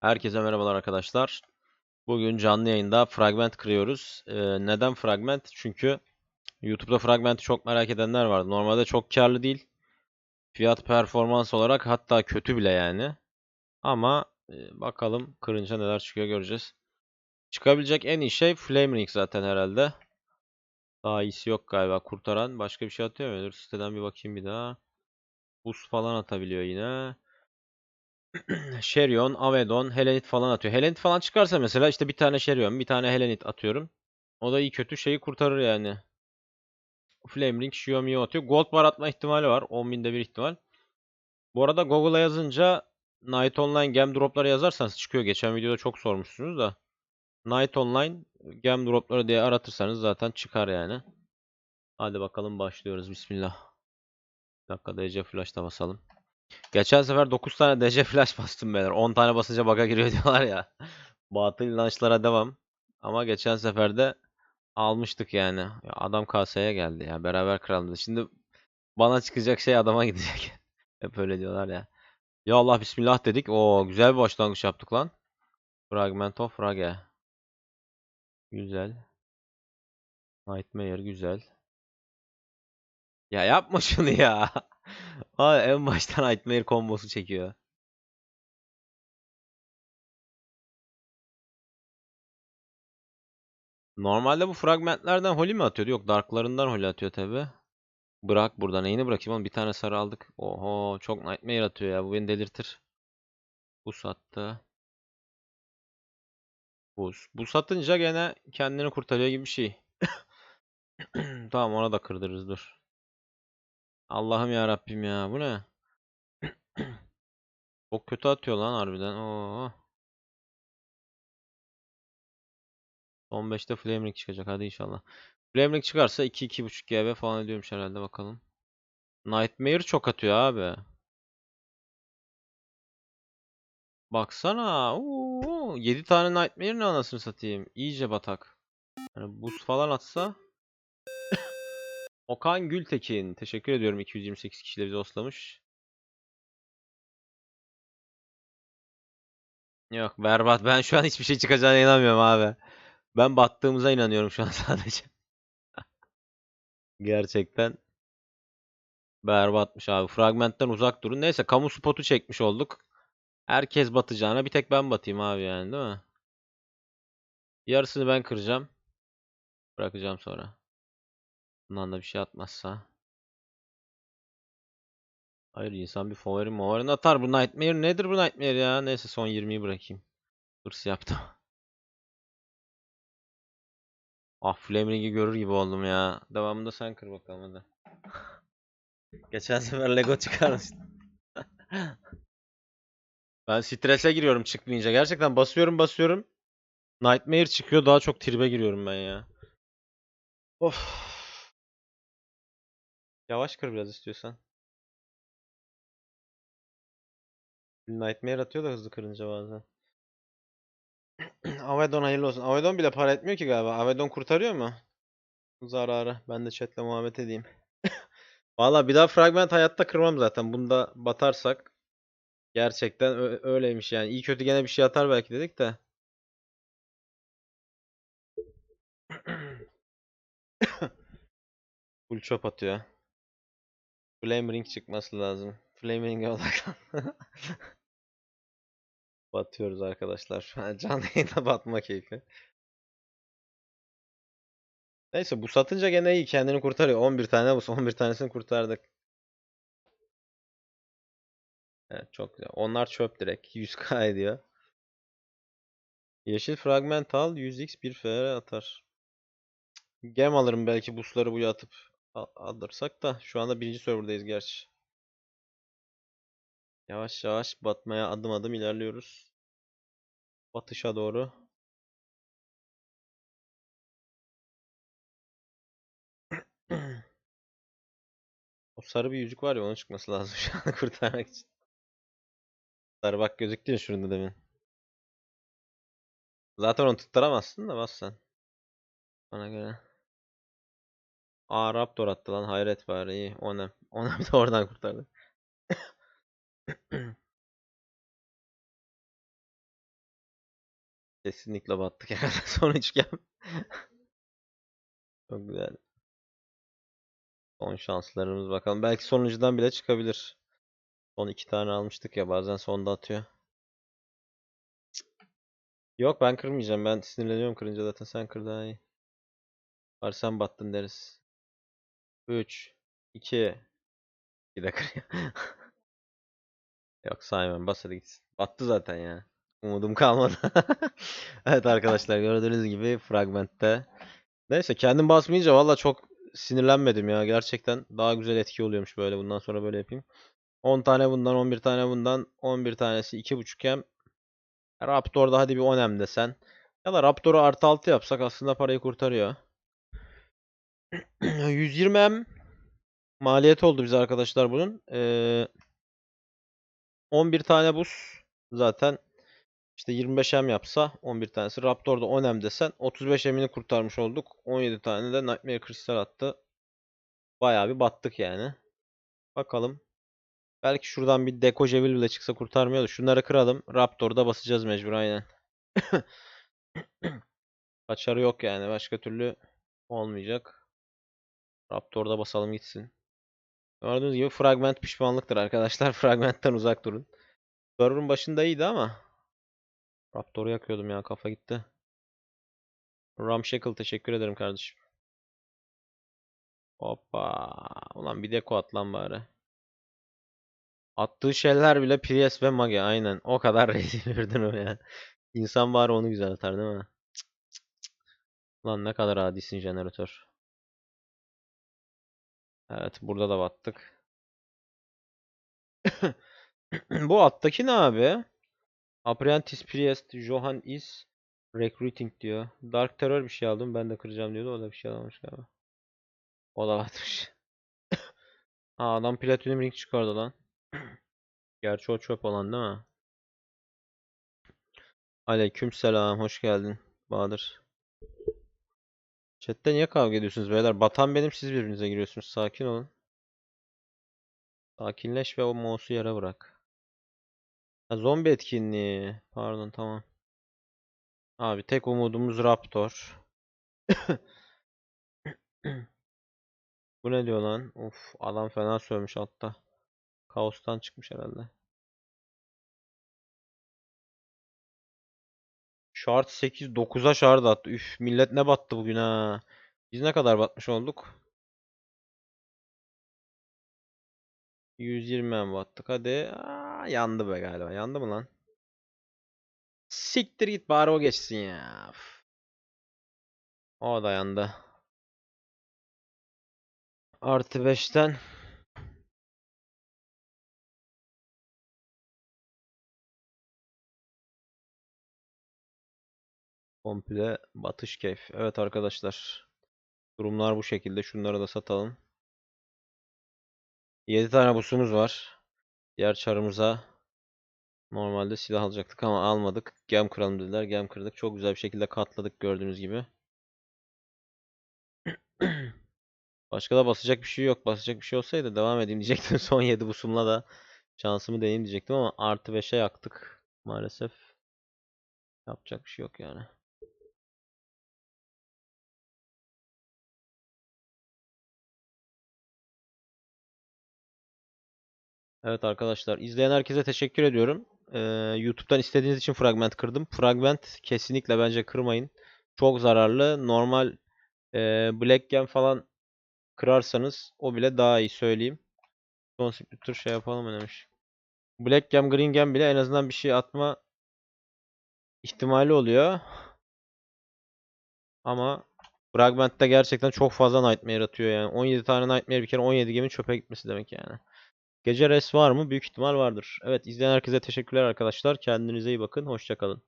Herkese merhabalar arkadaşlar. Bugün canlı yayında fragment kırıyoruz. Ee, neden fragment? Çünkü YouTube'da fragmenti çok merak edenler vardı. Normalde çok karlı değil. Fiyat performans olarak hatta kötü bile yani. Ama e, bakalım kırınca neler çıkıyor göreceğiz. Çıkabilecek en iyi şey Flame zaten herhalde. Daha iyisi yok galiba kurtaran. Başka bir şey atıyor mu? Dur siteden bir bakayım bir daha. Boost falan atabiliyor yine. Şerion, Avedon, Helenit falan atıyor. Helenit falan çıkarsa mesela işte bir tane Şerion, bir tane Helenit atıyorum. O da iyi kötü şeyi kurtarır yani. Flame Ring, Xiaomi'yi atıyor. Gold bar atma ihtimali var. 10.000'de bir ihtimal. Bu arada Google'a yazınca Night Online Gem Drop'ları yazarsanız çıkıyor. Geçen videoda çok sormuşsunuz da. Night Online Gem Drop'ları diye aratırsanız zaten çıkar yani. Hadi bakalım başlıyoruz. Bismillah. Bir dakika DC Flash'ta basalım. Geçen sefer 9 tane DC Flash bastım beyler. 10 tane basınca bug'a giriyor diyorlar ya. Batıl inançlara devam. Ama geçen sefer de almıştık yani. Ya adam kaseye geldi ya. Beraber kralımız. Şimdi bana çıkacak şey adama gidecek. Hep öyle diyorlar ya. Ya Allah bismillah dedik. Oo güzel bir başlangıç yaptık lan. Fragment of Rage. Güzel. Nightmare güzel. Ya yapma şunu ya. Abi en baştan Nightmare kombosu çekiyor. Normalde bu fragmentlerden Holy mi atıyordu? Yok Dark'larından Holy atıyor tabi. Bırak burada. Neyini bırakayım oğlum? Bir tane sarı aldık. Oho çok Nightmare atıyor ya. Bu beni delirtir. Bu sattı. Buz. Bu satınca gene kendini kurtarıyor gibi bir şey. Tamam ona da kırdırırız dur. Allah'ım ya Rabbim ya. Bu ne? Çok kötü atıyor lan harbiden. Oo. Son 5'te Flame Ring çıkacak. Hadi inşallah. Flame Ring çıkarsa 2-2.5 GB falan ediyormuş herhalde bakalım. Nightmare çok atıyor abi. Baksana. Oo, 7 tane Nightmare ne anasını satayım. İyice batak. Yani boost falan atsa. Okan Gültekin. Teşekkür ediyorum 228 kişi de bizi oslamış. Yok berbat. Ben şu an hiçbir şey çıkacağına inanmıyorum abi. Ben battığımıza inanıyorum şu an sadece. Gerçekten berbatmış abi. Fragmentten uzak durun. Neyse kamu spotu çekmiş olduk. Herkes batacağına bir tek ben batayım abi yani değil mi? Yarısını ben kıracağım. Bırakacağım sonra. Bundan da bir şey atmazsa. Hayır insan bir favori mavarini atar. Bu Nightmare nedir bu Nightmare ya? Neyse son 20'yi bırakayım. Hırs yaptım. Ah Flamering'i görür gibi oldum ya. Devamında sen kır bakalım hadi. Geçen sefer Lego çıkarmıştın. ben strese giriyorum çıkmayınca. Gerçekten basıyorum basıyorum. Nightmare çıkıyor daha çok tribe giriyorum ben ya. Of. Yavaş kır biraz istiyorsan. Nightmare atıyor da hızlı kırınca bazen. Avedon hayırlı olsun. Avedon bile para etmiyor ki galiba. Avedon kurtarıyor mu? Zararı. Ben de chatle muhabbet edeyim. Valla bir daha fragment hayatta kırmam zaten. Bunda batarsak gerçekten öyleymiş yani. İyi kötü gene bir şey atar belki dedik de. Full chop atıyor. Flame Ring çıkması lazım. Flame Ring'e odaklan. Batıyoruz arkadaşlar. Şu an canlı yayında batma keyfi. Neyse bu satınca gene iyi kendini kurtarıyor. 11 tane bu 11 tanesini kurtardık. Evet çok güzel. Onlar çöp direkt. 100k ediyor. Yeşil fragment al 100x 1 FR atar. Gem alırım belki busları buraya atıp alırsak da şu anda birinci serverdayız gerçi. Yavaş yavaş batmaya adım adım ilerliyoruz. Batışa doğru. O sarı bir yüzük var ya onun çıkması lazım şu an kurtarmak için. Sarı bak gözüktü ya şurada demin. Zaten onu tutturamazsın da bas sen. Bana göre. Aa Raptor attı lan hayret bari iyi. Onem. Onem de oradan kurtardı. Kesinlikle battık herhalde son üçgen. Çok güzel. Son şanslarımız bakalım. Belki sonuncudan bile çıkabilir. Son iki tane almıştık ya bazen sonda atıyor. Yok ben kırmayacağım. Ben sinirleniyorum kırınca zaten sen kır daha iyi. Var sen battın deriz. 3 2 Bir kır. Yok saymam. Bas gitsin. Battı zaten ya. Umudum kalmadı. Evet arkadaşlar gördüğünüz gibi fragmentte. Neyse kendim basmayınca valla çok sinirlenmedim ya. Gerçekten daha güzel etki oluyormuş böyle. Bundan sonra böyle yapayım. 10 tane bundan, 11 tane bundan, 11 tanesi 2.5 M. Raptor'da hadi bir 10 M desen. Ya da Raptor'u artı 6 yapsak aslında parayı kurtarıyor. 120 M maliyet oldu bize arkadaşlar bunun. Ee, 11 tane buz zaten işte 25 M yapsa 11 tanesi. Raptor'da 10 M desen 35 M'ini kurtarmış olduk. 17 tane de Nightmare Crystal attı. Bayağı bir battık yani. Bakalım. Belki şuradan bir Deko Jevil bile çıksa kurtarmıyor şunları kıralım. Raptor'da basacağız mecbur aynen. Kaçarı yok yani. Başka türlü olmayacak. Raptor'da basalım gitsin. Gördüğünüz gibi fragment pişmanlıktır arkadaşlar. Fragmentten uzak durun. Server'ın başında iyiydi ama. Raptor'u yakıyordum ya kafa gitti. Ramshackle teşekkür ederim kardeşim. Hoppa. Ulan bir deko at lan bari. Attığı şeyler bile Prius ve Mage aynen. O kadar rezil birden o ya. İnsan bari onu güzel atar değil mi? Cık cık cık. Lan ne kadar adisin jeneratör. Evet burada da battık. Bu alttaki ne abi? Apprentice Priest Johan is recruiting diyor. Dark Terror bir şey aldım. Ben de kıracağım diyordu. O da bir şey almamış galiba. O da batmış. Aa adam Platinum Ring çıkardı lan. Gerçi o çöp olan değil mi? Aleykümselam, hoş geldin Bahadır. Chat'te niye kavga ediyorsunuz beyler? Batan benim, siz birbirinize giriyorsunuz. Sakin olun. Sakinleş ve o mouse'u yere bırak. Ha, zombi etkinliği. Pardon, tamam. Abi tek umudumuz Raptor. Bu ne diyor lan? Of, adam fena sövmüş altta. Kaostan çıkmış herhalde. Şart 8 9'a şart attı. Üf millet ne battı bugün ha. Biz ne kadar batmış olduk? 120 mi battık hadi. Aa, yandı be galiba. Yandı mı lan? Siktir git bari o geçsin ya. O da yandı. Artı 5'ten komple batış keyif. Evet arkadaşlar. Durumlar bu şekilde. Şunları da satalım. 7 tane busumuz var. Diğer çarımıza normalde silah alacaktık ama almadık. Gem kıralım dediler. Gem kırdık. Çok güzel bir şekilde katladık gördüğünüz gibi. Başka da basacak bir şey yok. Basacak bir şey olsaydı devam edeyim diyecektim. Son 7 busumla da şansımı deneyeyim diyecektim ama artı 5'e yaktık maalesef. Yapacak bir şey yok yani. Evet arkadaşlar izleyen herkese teşekkür ediyorum. Ee, YouTube'dan istediğiniz için fragment kırdım. Fragment kesinlikle bence kırmayın. Çok zararlı. Normal e, Black Gem falan kırarsanız o bile daha iyi söyleyeyim. Son splitter şey yapalım demiş. Black Gem, Green Gem bile en azından bir şey atma ihtimali oluyor. Ama Fragment'te gerçekten çok fazla Nightmare atıyor yani. 17 tane Nightmare bir kere 17 gemin çöpe gitmesi demek yani. Gece res var mı? Büyük ihtimal vardır. Evet izleyen herkese teşekkürler arkadaşlar. Kendinize iyi bakın. Hoşçakalın.